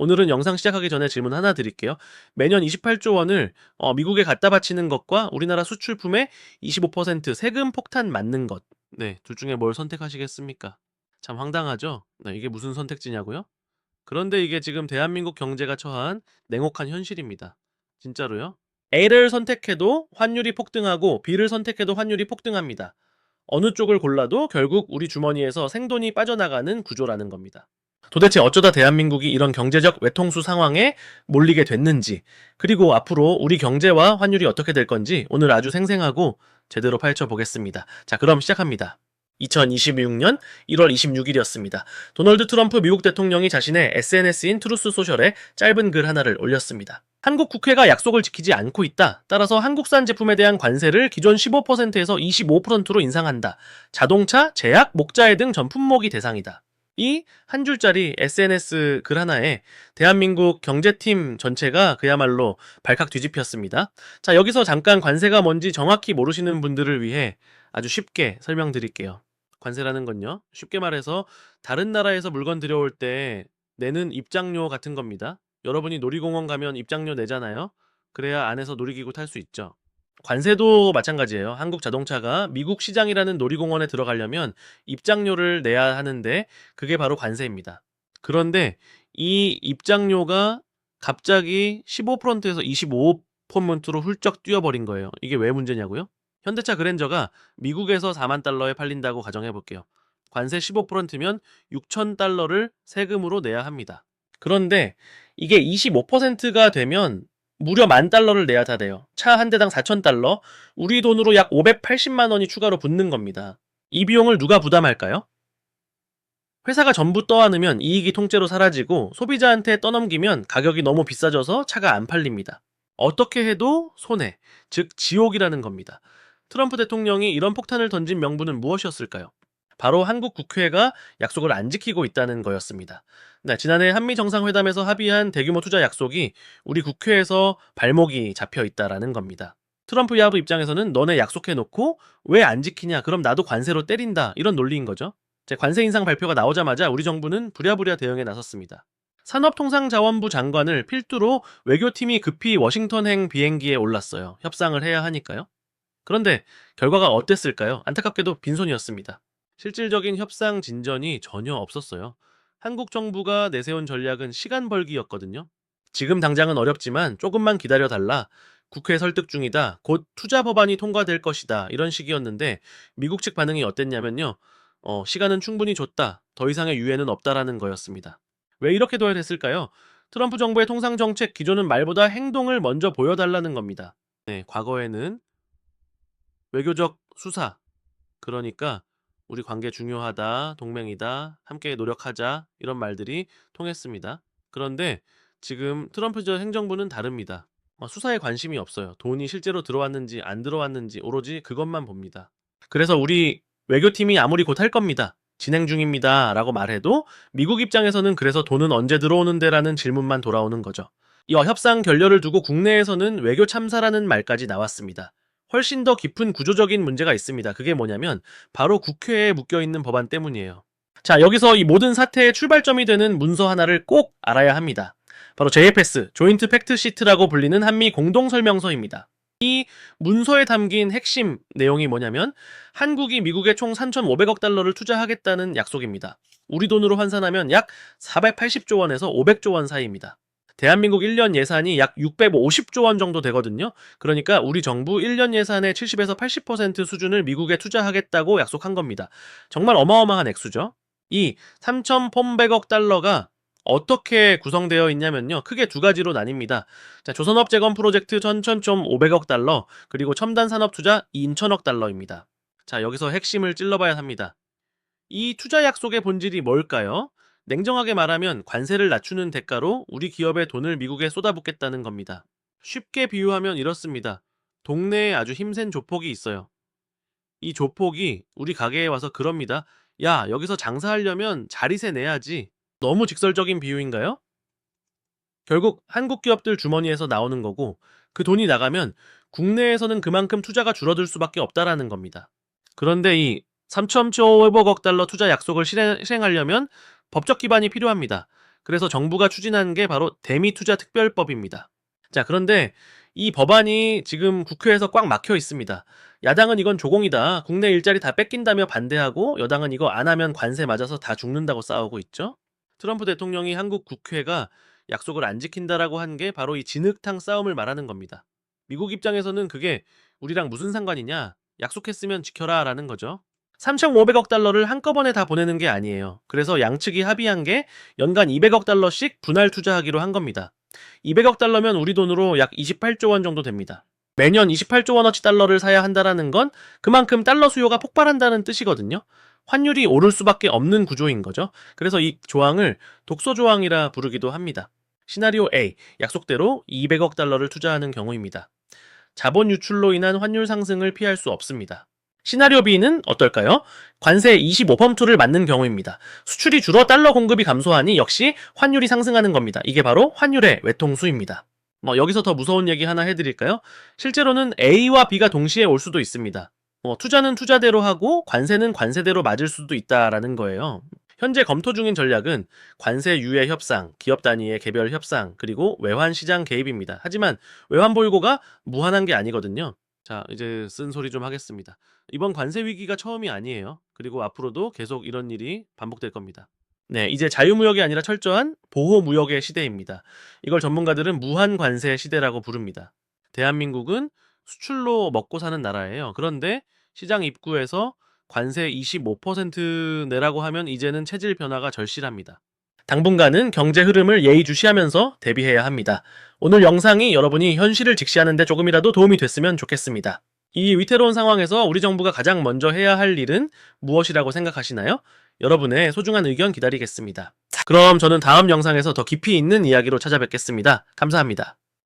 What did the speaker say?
오늘은 영상 시작하기 전에 질문 하나 드릴게요. 매년 28조 원을 어, 미국에 갖다 바치는 것과 우리나라 수출품의 25% 세금 폭탄 맞는 것. 네, 둘 중에 뭘 선택하시겠습니까? 참 황당하죠? 네, 이게 무슨 선택지냐고요? 그런데 이게 지금 대한민국 경제가 처한 냉혹한 현실입니다. 진짜로요? A를 선택해도 환율이 폭등하고 B를 선택해도 환율이 폭등합니다. 어느 쪽을 골라도 결국 우리 주머니에서 생돈이 빠져나가는 구조라는 겁니다. 도대체 어쩌다 대한민국이 이런 경제적 외통수 상황에 몰리게 됐는지, 그리고 앞으로 우리 경제와 환율이 어떻게 될 건지 오늘 아주 생생하고 제대로 파헤쳐 보겠습니다. 자, 그럼 시작합니다. 2026년 1월 26일이었습니다. 도널드 트럼프 미국 대통령이 자신의 SNS인 트루스 소셜에 짧은 글 하나를 올렸습니다. 한국 국회가 약속을 지키지 않고 있다. 따라서 한국산 제품에 대한 관세를 기존 15%에서 25%로 인상한다. 자동차, 제약, 목자재 등전 품목이 대상이다. 이 한 줄짜리 SNS 글 하나에 대한민국 경제팀 전체가 그야말로 발칵 뒤집혔습니다. 자, 여기서 잠깐 관세가 뭔지 정확히 모르시는 분들을 위해 아주 쉽게 설명드릴게요. 관세라는 건요. 쉽게 말해서 다른 나라에서 물건 들여올 때 내는 입장료 같은 겁니다. 여러분이 놀이공원 가면 입장료 내잖아요. 그래야 안에서 놀이기구 탈 수 있죠. 관세도 마찬가지예요. 한국 자동차가 미국 시장이라는 놀이공원에 들어가려면 입장료를 내야 하는데 그게 바로 관세입니다. 그런데 이 입장료가 갑자기 15%에서 25%로 훌쩍 뛰어버린 거예요. 이게 왜 문제냐고요? 현대차 그랜저가 미국에서 4만 달러에 팔린다고 가정해 볼게요. 관세 15%면 6천 달러를 세금으로 내야 합니다. 그런데 이게 25%가 되면 무려 만 달러를 내야 다 돼요. 차 한 대당 4천 달러, 우리 돈으로 약 580만 원이 추가로 붙는 겁니다. 이 비용을 누가 부담할까요? 회사가 전부 떠안으면 이익이 통째로 사라지고 소비자한테 떠넘기면 가격이 너무 비싸져서 차가 안 팔립니다. 어떻게 해도 손해, 즉 지옥이라는 겁니다. 트럼프 대통령이 이런 폭탄을 던진 명분은 무엇이었을까요? 바로 한국 국회가 약속을 안 지키고 있다는 거였습니다. 네, 지난해 한미 정상회담에서 합의한 대규모 투자 약속이 우리 국회에서 발목이 잡혀 있다라는 겁니다. 트럼프 야부 입장에서는 너네 약속해 놓고 왜 안 지키냐? 그럼 나도 관세로 때린다. 이런 논리인 거죠. 제 관세 인상 발표가 나오자마자 우리 정부는 부랴부랴 대응에 나섰습니다. 산업통상자원부 장관을 필두로 외교팀이 급히 워싱턴행 비행기에 올랐어요. 협상을 해야 하니까요. 그런데 결과가 어땠을까요? 안타깝게도 빈손이었습니다. 실질적인 협상 진전이 전혀 없었어요. 한국 정부가 내세운 전략은 시간 벌기였거든요. 지금 당장은 어렵지만 조금만 기다려 달라. 국회 설득 중이다. 곧 투자 법안이 통과될 것이다. 이런 식이었는데 미국 측 반응이 어땠냐면요. 어, 시간은 충분히 줬다. 더 이상의 유예는 없다라는 거였습니다. 왜 이렇게 둬야 됐을까요? 트럼프 정부의 통상 정책 기조는 말보다 행동을 먼저 보여달라는 겁니다. 네, 과거에는 외교적 수사, 그러니까 우리 관계 중요하다, 동맹이다, 함께 노력하자 이런 말들이 통했습니다. 그런데 지금 트럼프 전 행정부는 다릅니다. 어, 수사에 관심이 없어요. 돈이 실제로 들어왔는지 안 들어왔는지 오로지 그것만 봅니다. 그래서 우리 외교팀이 아무리 곧 할 겁니다. 진행 중입니다. 라고 말해도 미국 입장에서는 그래서 돈은 언제 들어오는데라는 질문만 돌아오는 거죠. 이 협상 결렬을 두고 국내에서는 외교 참사라는 말까지 나왔습니다. 훨씬 더 깊은 구조적인 문제가 있습니다. 그게 뭐냐면 바로 국회에 묶여 있는 법안 때문이에요. 자, 여기서 이 모든 사태의 출발점이 되는 문서 하나를 꼭 알아야 합니다. 바로 JFS, 조인트 팩트 시트라고 불리는 한미 공동 설명서입니다. 이 문서에 담긴 핵심 내용이 뭐냐면 한국이 미국에 총 3,500억 달러를 투자하겠다는 약속입니다. 우리 돈으로 환산하면 약 480조 원에서 500조 원 사이입니다. 대한민국 1년 예산이 약 650조 원 정도 되거든요. 그러니까 우리 정부 1년 예산의 70에서 80% 수준을 미국에 투자하겠다고 약속한 겁니다. 정말 어마어마한 액수죠. 이 3,100억 달러가 어떻게 구성되어 있냐면요. 크게 두 가지로 나뉩니다. 자, 조선업 재건 프로젝트 1,500억 달러, 그리고 첨단 산업 투자 2,000억 달러입니다. 자, 여기서 핵심을 찔러봐야 합니다. 이 투자 약속의 본질이 뭘까요? 냉정하게 말하면 관세를 낮추는 대가로 우리 기업의 돈을 미국에 쏟아붓겠다는 겁니다. 쉽게 비유하면 이렇습니다. 동네에 아주 힘센 조폭이 있어요. 이 조폭이 우리 가게에 와서 그럽니다. 야, 여기서 장사하려면 자리세 내야지. 너무 직설적인 비유인가요? 결국 한국 기업들 주머니에서 나오는 거고 그 돈이 나가면 국내에서는 그만큼 투자가 줄어들 수밖에 없다라는 겁니다. 그런데 이 3,500억 달러 투자 약속을 실행, 실행하려면 법적 기반이 필요합니다. 그래서 정부가 추진한 게 바로 대미투자특별법입니다. 자, 그런데 이 법안이 지금 국회에서 꽉 막혀 있습니다. 야당은 이건 조공이다. 국내 일자리 다 뺏긴다며 반대하고 여당은 이거 안 하면 관세 맞아서 다 죽는다고 싸우고 있죠. 트럼프 대통령이 한국 국회가 약속을 안 지킨다라고 한 게 바로 이 진흙탕 싸움을 말하는 겁니다. 미국 입장에서는 그게 우리랑 무슨 상관이냐? 약속했으면 지켜라 라는 거죠. 3,500억 달러를 한꺼번에 다 보내는 게 아니에요. 그래서 양측이 합의한 게 연간 200억 달러씩 분할 투자하기로 한 겁니다. 200억 달러면 우리 돈으로 약 28조 원 정도 됩니다. 매년 28조 원어치 달러를 사야 한다라는 건 그만큼 달러 수요가 폭발한다는 뜻이거든요. 환율이 오를 수밖에 없는 구조인 거죠. 그래서 이 조항을 독소 조항이라 부르기도 합니다. 시나리오 A, 약속대로 200억 달러를 투자하는 경우입니다. 자본 유출로 인한 환율 상승을 피할 수 없습니다. 시나리오 B는 어떨까요? 관세 25%를 맞는 경우입니다. 수출이 줄어 달러 공급이 감소하니 역시 환율이 상승하는 겁니다. 이게 바로 환율의 외통수입니다. 뭐 여기서 더 무서운 얘기 하나 해드릴까요? 실제로는 A와 B가 동시에 올 수도 있습니다. 뭐 투자는 투자대로 하고 관세는 관세대로 맞을 수도 있다라는 거예요. 현재 검토 중인 전략은 관세 유예 협상, 기업 단위의 개별 협상, 그리고 외환 시장 개입입니다. 하지만 외환 보유고가 무한한 게 아니거든요. 자, 이제 쓴 소리 좀 하겠습니다. 이번 관세 위기가 처음이 아니에요. 그리고 앞으로도 계속 이런 일이 반복될 겁니다. 네, 이제 자유무역이 아니라 철저한 보호무역의 시대입니다. 이걸 전문가들은 무한 관세 시대라고 부릅니다. 대한민국은 수출로 먹고 사는 나라예요. 그런데 시장 입구에서 관세 25% 내라고 하면 이제는 체질 변화가 절실합니다. 당분간은 경제 흐름을 예의주시하면서 대비해야 합니다. 오늘 영상이 여러분이 현실을 직시하는데 조금이라도 도움이 됐으면 좋겠습니다. 이 위태로운 상황에서 우리 정부가 가장 먼저 해야 할 일은 무엇이라고 생각하시나요? 여러분의 소중한 의견 기다리겠습니다. 그럼 저는 다음 영상에서 더 깊이 있는 이야기로 찾아뵙겠습니다. 감사합니다.